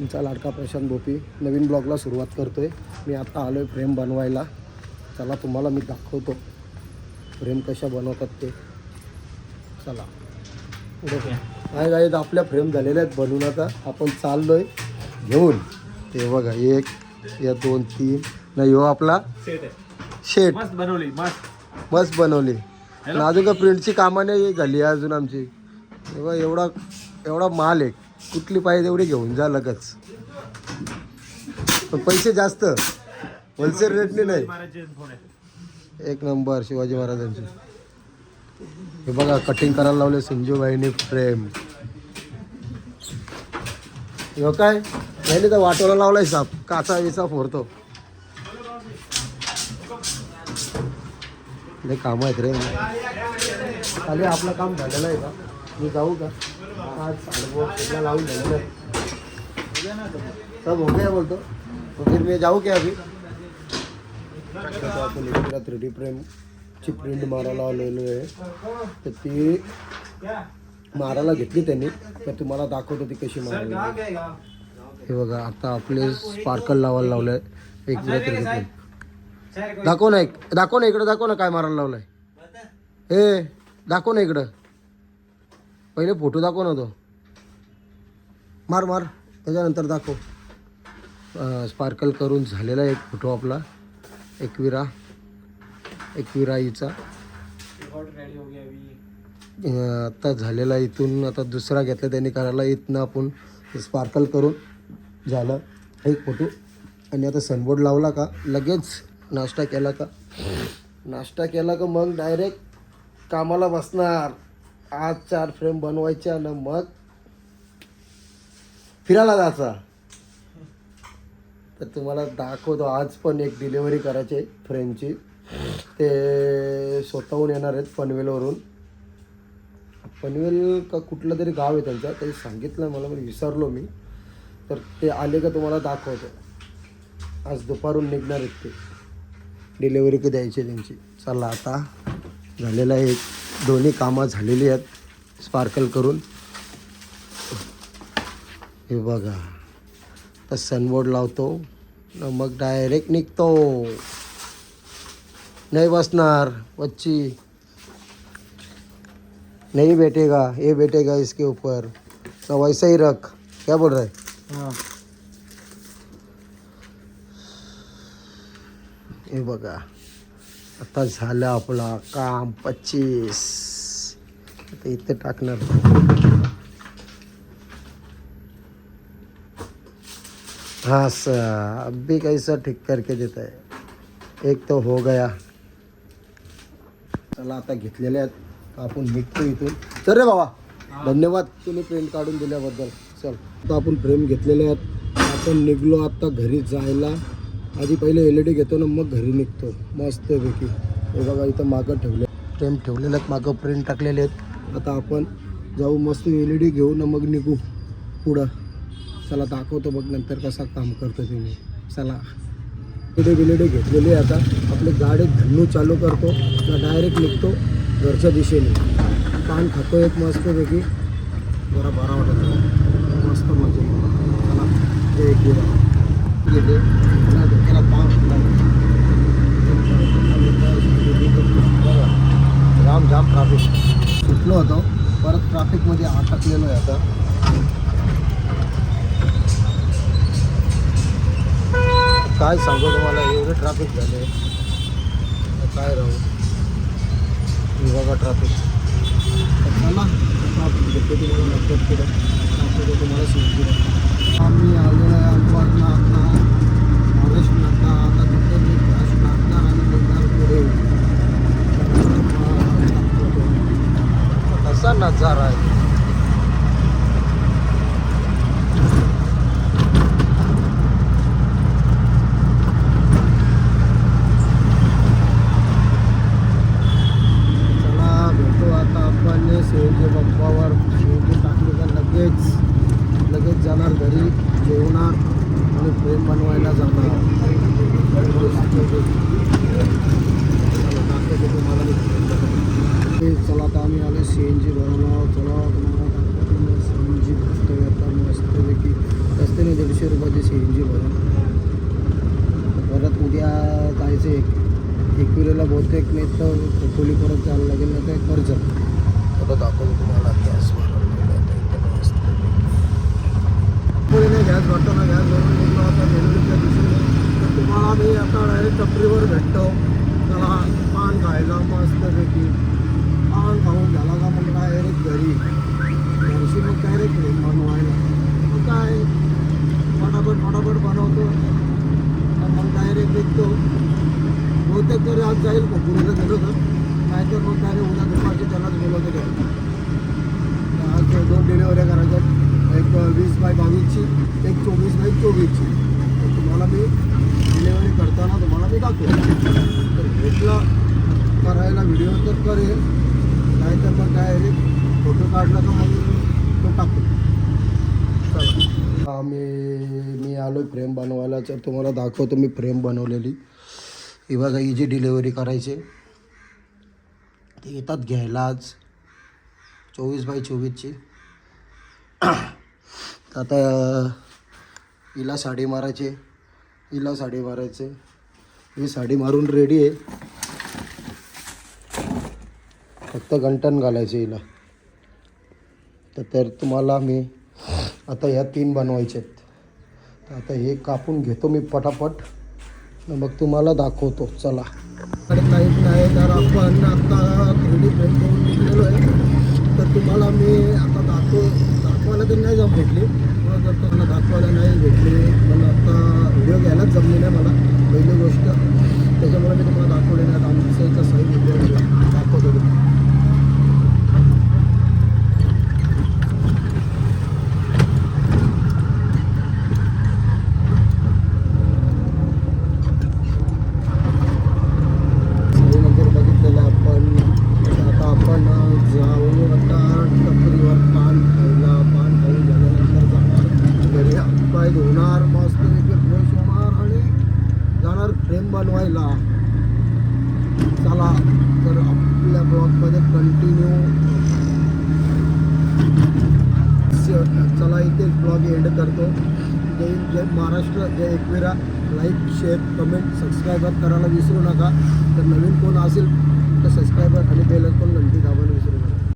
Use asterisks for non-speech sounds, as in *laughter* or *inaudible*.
तुमचा लाडका प्रशांत भोपी नवीन ब्लॉगला सुरुवात करतोय. मी आता आलो आहे फ्रेम बनवायला. चला तुम्हाला मी दाखवतो फ्रेम कशा बनवतात ते. चला. पुढे काय काय आपल्या फ्रेम झालेल्या आहेत बनवून आता. आपण चाललो आहे घेऊन. ते बघा एक या दोन तीन. नाही हो आपला आहे. शेट. मस्त बनवली मस्त. मस्त बनवली. अजून का प्रिंटची कामं नाही झाली आहे अजून आमची? तेव्हा एवढा एवढा माल आहे. कुठली पाहिजे तेवढी घेऊन जा लगच. पण पैसे जास्त. होलसेल रेटने नाही. एक नंबर शिवाजी महाराजांची. हे बघा कटिंग करायला लावले संजूबाईने फ्रेम हो काय नाही तर वाटोला लावलाय साप. काचा विचा फोरतो काम आहेत रे. खाली आपलं काम झालेलं आहे का? मी जाऊ का? आज लावून झालेलं आहे. सब हो गया बोलतो. तो फिर मैं जाऊ क्या अभी आपण इकडे थ्री डी फ्रेमची प्रिंट मारायला आलेलो आहे. तर ती मारायला घेतली त्यांनी. तर तुम्हाला दाखवतो ती कशी मारायला हे बघा आता आपले स्पार्कल लावायला लावलंय. एक थ्री डी दाखव ना एक. दाखव ना इकडं दाखव ना काय मारायला लावलंय. हे दाखव ना इकडं. पहिले फोटो दाखव ना तो. मार मार. त्याच्यानंतर दाखव. स्पार्कल करून झालेला एक फोटो आपला. एकविरा. एकविरा हिचा. आता झालेला इथून आता दुसरा घेतला त्यांनी करायला. इथनं आपण स्पार्कल करून झालं एक फोटो. आणि आता सनबोर्ड लावला का? लगेच नाश्ता केला का? नाश्ता केला का मग डायरेक्ट कामाला बसणार. आज चार फ्रेम बनवायच्या ना मग फिरायला जायचा. तर तुम्हाला दाखवतो आज पण एक डिलेवरी करायची आहे फ्रेमची ते स्वतःहून येणार आहेत पनवेलवरून. पनवेल का कुठलं तरी गाव आहे त्यांचं काही सांगितलं मला पण विसरलो मी. तर ते आले का तुम्हाला दाखवतो. आज दुपारून निघणार आहेत ते. डिलेवरी की द्यायची आहे त्यांची. चला आता झालेलं आहे. दोन्ही कामं झालेली आहेत. स्पार्कल करून. हे बघा. तर सनबोर्ड लावतो. न मग डायरेक्ट निघतो. नाही बसणार. बच्ची. नहीं बैठेगा ये बैठेगा इसके ऊपर. तो वैसा ही रख. क्या बोल रहा है. हे बघा. आता झालं आपला काम पच्चीस. आता इथे टाकणार. हाँ सर अब भी कैसा ठीक करके देता है एक तो हो गया. चला आता घेतलेले आहेत. आपण निघतो इथून. चल रे बाबा. धन्यवाद. तुम्ही प्रिंट काढून दिल्याबद्दल. चल. आता आपण फ्रेम घेतलेले आहेत. आपण निघलो आता घरी जायला. आधी पहिले एल ई डी घेतो ना मग घरी निघतो. मस्तपैकी. हे बघा इथं मागं ठेवले. फ्रेम ठेवलेले आहेत मागं प्रिंट टाकलेले आहेत. आता आपण जाऊ मस्त एल ई डी घेऊ ना मग निघू पुढं. चला दाखवतो बघ नंतर कसा काम करतो तुम्ही चला. इकडे बिलेडे घेतलेले आहे आता. आपले गाडी धन्नू चालू करतो. का डायरेक्ट निघतो. घरच्या दिशेने. पान खातो एक मस्तपैकी. जरा बरा वाटत. मस्त मजा. चला. एक दिवस गेले सुटला. जाम जाम ट्राफिक सुटलो होतो परत ट्राफिकमध्ये अटकलेलो आहे आता. काय सांगू तुम्हाला? एवढे ट्रॅफिक झाले काय चला ट्रॅफिक तुम्हाला समजून आम्ही आलो घरी जेवणार आणि फ्रेम बनवायला जाणार. चला, तुम्हाला ते चला आता आम्ही आले सी एन जी भरायला चला तुम्हाला सी एन जी भरतोय आता मस्तपैकी रस्त्याने दीडशे रुपयाची सी एन जी भरून परत उद्या जायचं एक एकविरेला बहुतेक नाही तर खोली परत जायला लागेल नाही तर कर्ज. परत दाखवतो तुम्हाला. गॅस पुढे गॅस भरून निघलो आता डिलिव्हरीच्या दिवशी तर तुम्हाला मी आता डायरेक्ट टपरीवर भेटतो. त्याला पान खायला मस्तपैकी पान खाऊन झाला का मग डायरेक्ट घरी. घरशी मग डायरेक्ट घरी बनवायला. मग काय? फटाफट फटाफट बनवतो. आणि मग डायरेक्ट निघतो. बहुतेक तरी आज जाईल पुढेला गेलो तर नाहीतर मग डायरेक्ट उद्या दुपारची त्यालाच बोलवतो घरी आज दोन डिलिव्हऱ्या करायच्या एक वीस बाय बावीसची एक चोवीस बाय चोवीसची तर तुम्हाला मी डिलिव्हरी करताना तुम्हाला मी दाखवेन तर भेटला करायला व्हिडिओ तर करेल नाहीतर मग डायरेक्ट फोटो काढला का मग तो टाकू आम्ही मी मी आलो फ्रेम बनवायला तर तुम्हाला दाखवतो मी फ्रेम बनवलेली. ही बघा ही जी डिलेवरी करायची. ते येतात घ्यायला आज. चोवीस बाय चोवीसची. *clears throat* आता हिला साडी मारायची हिला साडी मारायचे ही साडी मारून रेडी आहे. फक्त गंटन घालायचे हिला. तर तर तुम्हाला मी आता ह्या तीन बनवायचे आहेत. तर आता हे कापून घेतो मी पटापट. मग तुम्हाला दाखवतो. चला. लाइट नाही तर आपण आता थ्री डी प्रिंट करून निघलेलो आहे. तर तुम्हाला मी आता दाखव दाखवायला तर नाही जाऊन भेटली. मग जर तुम्हाला दाखवायला नाही भेटली पण आता व्हिडिओ घ्यायलाच जमली नाही मला पहिली गोष्ट. त्याच्यामुळे मी तुम्हाला दाखवले नाही आमचं सही व्हिडिओ दाखवतो तुम्हाला सही मंदिर बघितलेलं आपण आता आपण जाऊ आता टपरीवर पान खायला पान खाऊन झाल्यानंतर जाणार घरी पाय धुणार मस्त फ्रेश होणार आणि जाणार फ्रेम बनवायला चला तर आपल्या ब्लॉगमध्ये कंटिन्यू चला इथे ब्लॉग एंड करतो. जय जय महाराष्ट्र जय Ekvira. Like share comment subscriber करायला विसरू नका. तर नवीन कोण असेल तर सबस्क्राईबर आणि बेल पण घंटी दाबायला